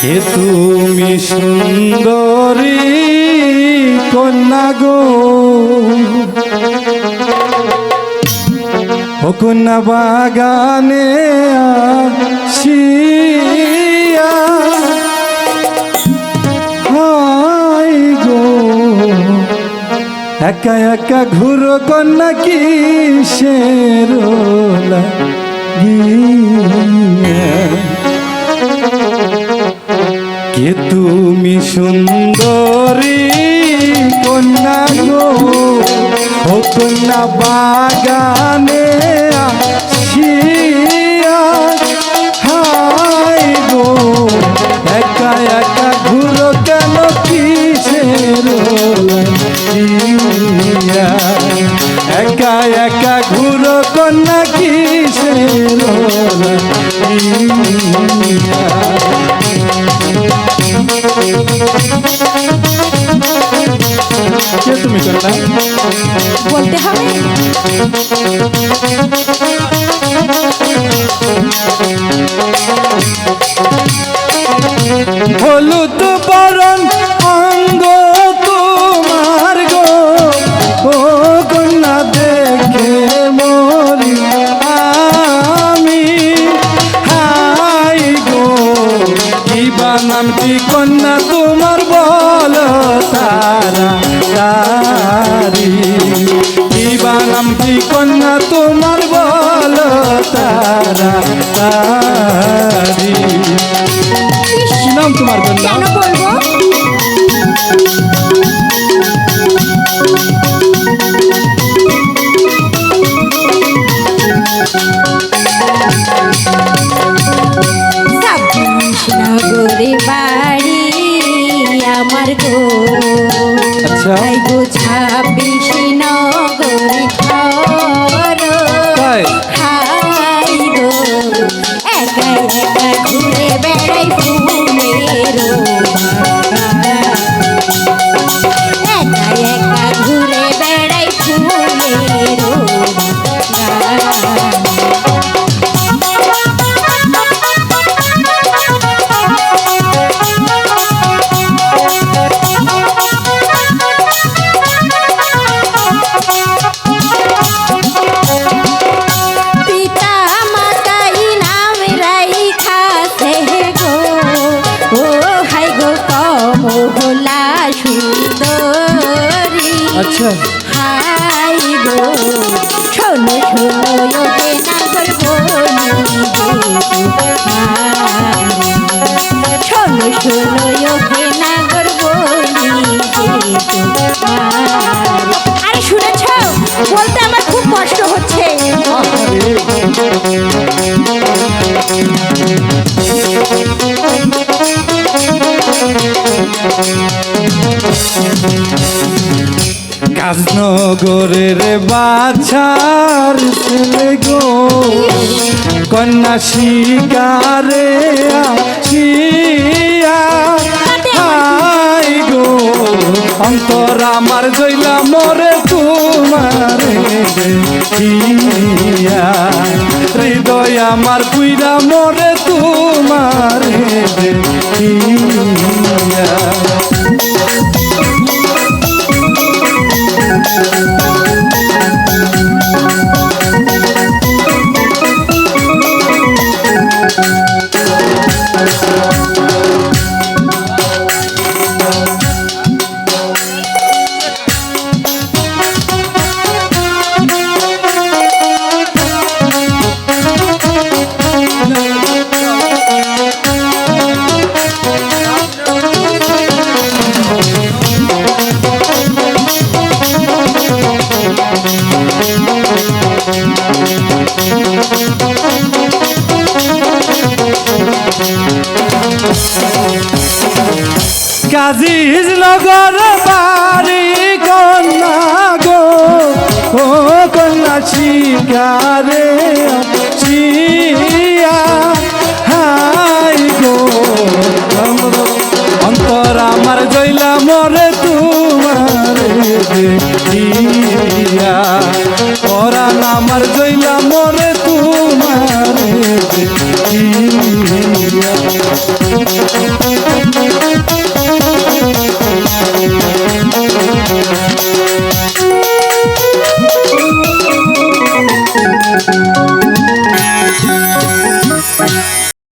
কে তুমি সুন্দরী কন্যা গো? কন্যা বাগানে আসিয়া হাই গো। একা একা ঘুরো কন্যা কি শেরোলা কে তুমি সুন্দরী কন্যা গো? ও কন্যা বাগানে হাই গো, একা একা ঘুরো কেন কিসের একা একা ঘুরো লাগিয়া? কে তুমি কন্যা বলতে হবে হলুদ বরণ বানামটি কন্যা, তোমার বল তারা তারি কি কন্যা, তোমার বল তারা তারি কি নাম তোমার কন্যা? কেন বলব? ছাব্বিশ নগরে আচ্ছা। হাই গো, শোনো শোনো নাগর বলি শোনো শোনো নাগর বলি আরে শুনেছ, বলতে আমার খুব কষ্ট হচ্ছে। গাজনগরের বাছার ছেলে গো। কন্যা শিকারে আসিয়া হাই গো। অন্তর আমার জইলা মরে তোমার হৃদয় আমার পুইরা মরে তোমার কাজিজ নগর বাড়ি কন্যা গো। ও কন্যা শিকারে জইলা মরে তোমার